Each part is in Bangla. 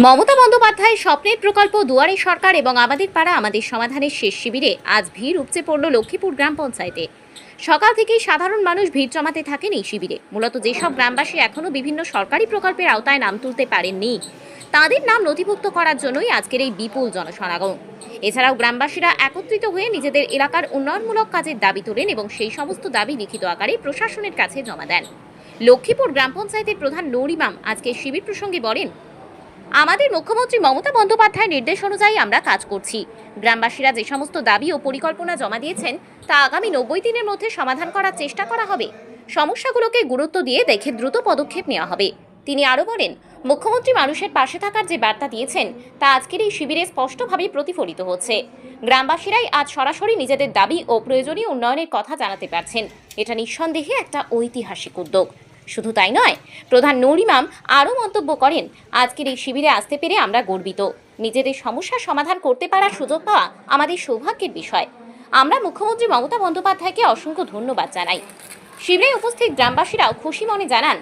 মমতা বন্দ্যোপাধ্যায়ের স্বপ্নের প্রকল্প দুয়ারে সরকার এবং আমাদের পাড়া আমাদের সমাধানের শেষ শিবিরে আজ ভিড় উপচে পড়ল লক্ষ্মীপুর গ্রাম পঞ্চায়েতে। সকাল থেকেই সাধারণ মানুষ ভিড় জমাতে থাকেন এই শিবিরে। মূলত যেসব গ্রামবাসী এখনও বিভিন্ন সরকারি প্রকল্পের আওতায় নাম তুলতে পারেননি, তাদের নাম নথিভুক্ত করার জন্যই আজকের এই বিপুল জনসমাগম। এছাড়াও গ্রামবাসীরা একত্রিত হয়ে নিজেদের এলাকার উন্নয়নমূলক কাজের দাবি তোলেন এবং সেই সমস্ত দাবি লিখিত আকারে প্রশাসনের কাছে জমা দেন। লক্ষ্মীপুর গ্রাম পঞ্চায়েতের প্রধান নৌরিমাম আজকে শিবির প্রসঙ্গে বলেন আমাদের মুখ্যমন্ত্রী মমতা বন্দ্যোপাধ্যায়ের নির্দেশ অনুযায়ী আমরা কাজ করছি। গ্রামবাসীরা যে সমস্ত দাবি ও পরিকল্পনা জমা দিয়েছেন, তা আগামী নব্বই দিনের মধ্যে সমাধান করার চেষ্টা করা হবে। সমস্যাগুলোকে গুরুত্ব দিয়ে দেখে দ্রুত পদক্ষেপ নেওয়া হবে। তিনি আরও বলেন, মুখ্যমন্ত্রী মানুষের পাশে থাকার যে বার্তা দিয়েছেন, তা আজকের এই শিবিরে স্পষ্টভাবে প্রতিফলিত হচ্ছে। গ্রামবাসীরাই আজ সরাসরি নিজেদের দাবি ও প্রয়োজনীয় উন্নয়নের কথা জানাতে পারছেন। এটা নিঃসন্দেহে একটা ঐতিহাসিক উদ্যোগ। শুধু তাই নয়, প্রধান নৌরিমাম আরও মন্তব্য করেন, আজকের এই শিবিরে আসতে পেরে আমরা গর্বিত। নিজেদের সমস্যার সমাধান করতে পারার সুযোগ পাওয়া আমাদের সৌভাগ্যের বিষয়। আমরা মুখ্যমন্ত্রী মমতা বন্দ্যোপাধ্যায়কে অসংখ্য ধন্যবাদ জানাই। শিবিরে উপস্থিত গ্রামবাসীরাও খুশি মনে জানান,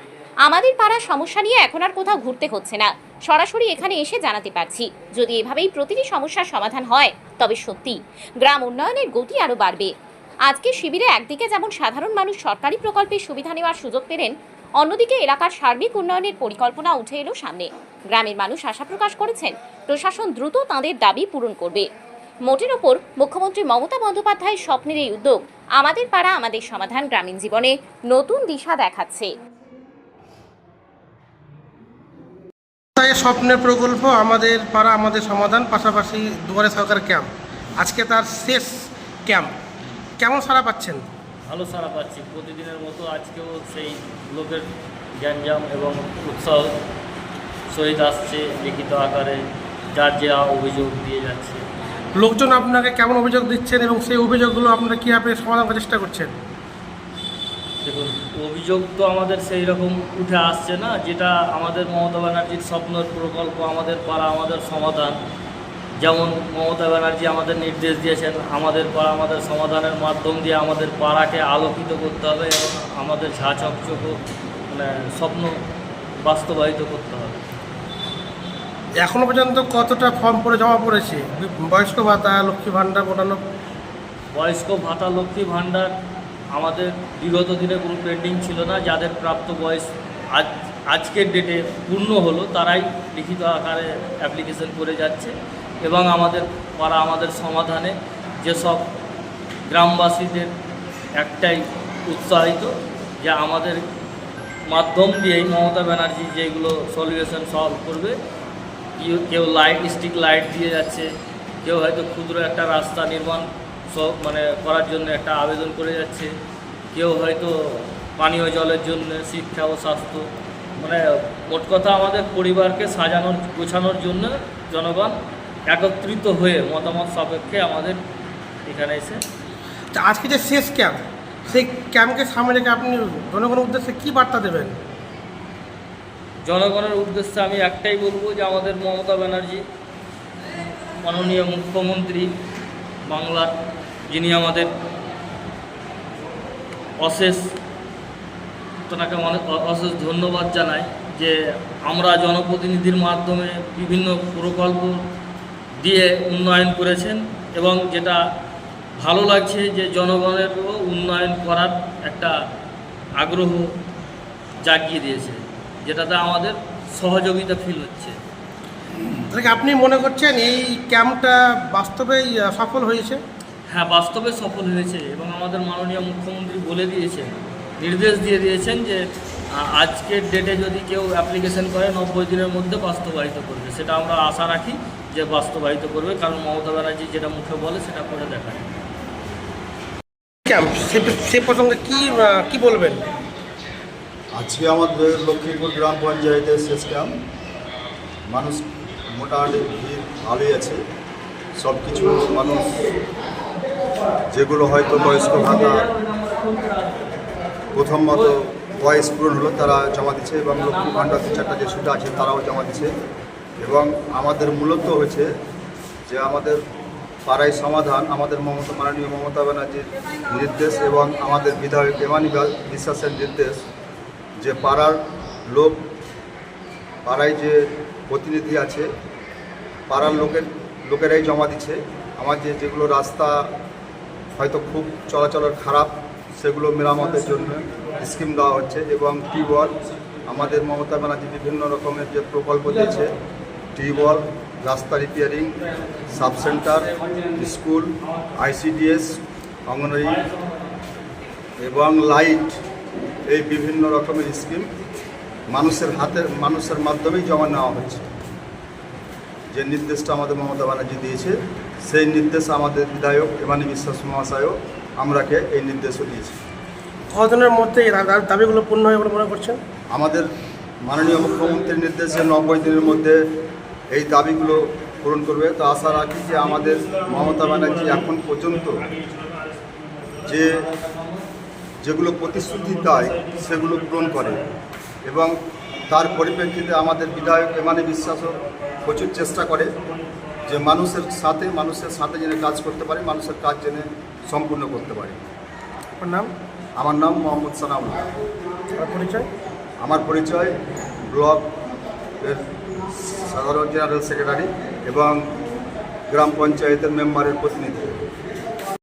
আমাদের পাড়ার সমস্যা নিয়ে এখন আর কোথাও ঘুরতে হচ্ছে না। সরাসরি এখানে এসে জানাতে পারছি, যদি এভাবেই প্রতিটি সমস্যার সমাধান হয়, তবে সত্যি, গ্রাম উন্নয়নের গতি আরও বাড়বে। আজকে শিবিরে একদিকে যেমন সাধারণ মানুষ সরকারি প্রকল্পের সুবিধা নেওয়ার সুযোগ পেলেন অন্যদিকে এলাকার সার্বিক উন্নয়নের পরিকল্পনা উঠে এলো সামনে। গ্রামের মানুষ আশা প্রকাশ করেছেন, প্রশাসন দ্রুত তাঁদের দাবি পূরণ করবে। মোটের ওপর মুখ্যমন্ত্রী মমতা বন্দ্যোপাধ্যায়ের স্বপ্নের এই উদ্যোগ আমাদের পাড়া, আমাদের সমাধান গ্রামীণ জীবনে নতুন দিশা দেখাচ্ছে। স্বপ্নের প্রকল্প আমাদের পাড়া, আমাদের সমাধান, পাশাপাশি দুয়ারে সরকার ক্যাম্প। আজকে তার শেষ ক্যাম্প। কেমন সারা পাচ্ছেন? ভালো সারা পাচ্ছি। প্রতিদিনের মতো আজকেও সেই লোকের গ্যাঞ্জাম এবং উৎসাহ সহিত আসছে লিখিত আকারে যার যা অভিযোগ দিয়ে যাচ্ছে। লোকজন আপনাকে কেমন অভিযোগ দিচ্ছেন এবং সেই অভিযোগগুলো আপনারা কীভাবে সমাধান করার চেষ্টা করছেন? দেখুন অভিযোগ তো আমাদের সেই রকম উঠে আসছে না যেটা আমাদের মমতা ব্যানার্জির স্বপ্নের প্রকল্প আমাদের পাড়া আমাদের সমাধান। যেমন মমতা ব্যানার্জি আমাদের নির্দেশ দিয়েছেন আমাদের পাড়া আমাদের সমাধানের মাধ্যম দিয়ে আমাদের পাড়াকে আলোকিত করতে হবে এবং আমাদের ঝা চকচক মানে স্বপ্ন বাস্তবায়িত করতে হবে। এখনও পর্যন্ত কতটা ফর্ম পরে জমা পড়েছে? বয়স্ক ভাতা লক্ষ্মী ভাণ্ডার মোটানো বয়স্ক ভাতা লক্ষ্মী ভাণ্ডার আমাদের বিগত দিনে কোনো পেন্ডিং ছিল না। যাদের প্রাপ্ত বয়স আজ আজকের ডেটে পূর্ণ হলো তারাই লিখিত আকারে অ্যাপ্লিকেশন করে যাচ্ছে। এবং আমাদের পাড়া, আমাদের সমাধানে যেসব গ্রামবাসীদের একটাই উৎসাহিত যে আমাদের মাধ্যম দিয়েই মমতা ব্যানার্জি যেগুলো সলিউশন সলভ করবে, কেউ- লাইট স্টিক লাইট দিয়ে যাচ্ছে, কেউ হয়তো ক্ষুদ্র একটা রাস্তা নির্মাণ মানে করার জন্য একটা আবেদন করে যাচ্ছে, কেউ হয়তো পানীয় জলের জন্য শিক্ষা ও স্বাস্থ্য মানে মোট কথা আমাদের পরিবারকে সাজানোর, গোছানোর জন্য জনগণ একত্রিত হয়ে মতামত সাপেক্ষে আমাদের এখানে এসে তা আজকে যে শেষ ক্যাম্প সেই ক্যাম্পকে সামনে রেখে আপনি জনগণের উদ্দেশ্যে কী বার্তা দেবেন? জনগণের উদ্দেশ্যে আমি একটাই বলব যে আমাদের মমতা ব্যানার্জি মাননীয় মুখ্যমন্ত্রী বাংলার যিনি আমাদের অশেষ তোনাকে অনেক অশেষ ধন্যবাদ জানাই যে আমরা জনপ্রতিনিধির মাধ্যমে বিভিন্ন প্রকল্প দিয়ে উন্নয়ন করেছেন এবং যেটা ভালো লাগছে যে জনগণেরও উন্নয়ন করার একটা আগ্রহ জাগিয়ে দিয়েছে যেটাতে আমাদের সহযোগিতা ফিল হচ্ছে। আপনি মনে করছেন এই ক্যাম্পটা বাস্তবেই আহ, সফল হয়েছে? হ্যাঁ বাস্তবে সফল হয়েছে এবং আমাদের মাননীয় মুখ্যমন্ত্রী বলে দিয়েছেন নির্দেশ দিয়ে দিয়েছেন যে আজকের ডেটে যদি কেউ অ্যাপ্লিকেশন করে নব্বই দিনের মধ্যে বাস্তবায়িত করবে। সেটা আমরা আশা রাখি। যে বাস্তবায়িত করবে কারণ মমতা ব্যানার্জি যেটা মুখে বলে সেটা করে দেখায়। ক্যাম্প সে সে প্রসঙ্গে কী কী বলবেন? আজকে আমাদের লক্ষ্মীপুর গ্রাম পঞ্চায়েতের শেষ ক্যাম্প। মানুষ মোটামুটি ভিড় ভালোই আছে। সব কিছু মানুষ যেগুলো হয়তো বয়স্ক ভাতা প্রথম মতো বয়স পূরণ হলো তারা জমা দিচ্ছে এবং লক্ষ্মী ভাণ্ডার দু চারটা যে সুবিধা আছে তারাও জমা দিচ্ছে। এবং আমাদের মূলত হয়েছে যে আমাদের পাড়ায় সমাধান, আমাদের মমতা, মাননীয় মমতা ব্যানার্জির নির্দেশ এবং আমাদের বিধায়ক এমানি বিশ্বাসের নির্দেশ যে পাড়ার লোক, পাড়ায় যে প্রতিনিধি আছে, পাড়ার লোকের, লোকেরাই জমা দিচ্ছে। আমার যে যেগুলো রাস্তা হয়তো খুব চলাচলের খারাপ, সেগুলো মেরামতের জন্য স্কিম দেওয়া হচ্ছে এবং টিউবওয়েল আমাদের মমতা ব্যানার্জি বিভিন্ন রকমের যে প্রকল্প দিয়েছে টিউবওয়েল রাস্তা repairing subcentre school ICDS anganwadi এবং লাইট এই বিভিন্ন রকমের স্কিম মানুষের হাতে মানুষের মাধ্যমেই জমা নেওয়া হচ্ছে। যে নির্দেশটা আমাদের মমতা ব্যানার্জি দিয়েছে সেই নির্দেশ আমাদের বিধায়ক এমানি বিশ্বাস মহাশয়ও আমরাকে এই নির্দেশও দিয়েছে। কতদিনের মধ্যে দাবিগুলো পূর্ণ হবে বলে মনে করছেন? আমাদের মাননীয় মুখ্যমন্ত্রীর নির্দেশে নব্বই দিনের মধ্যে এই দাবিগুলো পূরণ করবে। তো আশা রাখি যে আমাদের মমতা ব্যানার্জি এখন পর্যন্ত যে যেগুলো প্রতিশ্রুতি দেয় সেগুলো পূরণ করে এবং তার পরিপ্রেক্ষিতে আমাদের বিধায়ক এমানে বিশ্বাসও প্রচুর চেষ্টা করে যে মানুষের সাথে মানুষের সাথে যেন কাজ করতে পারে মানুষের কাজ যেন সম্পূর্ণ করতে পারে। আপনার নাম? আমার নাম মোহাম্মদ সানাউল্লাহ পরিচয়? আমার পরিচয় ব্লক এর সাধারণ জেনারেল সেক্রেটারি এবং গ্রাম পঞ্চায়েতের মেম্বারের প্রতিনিধি।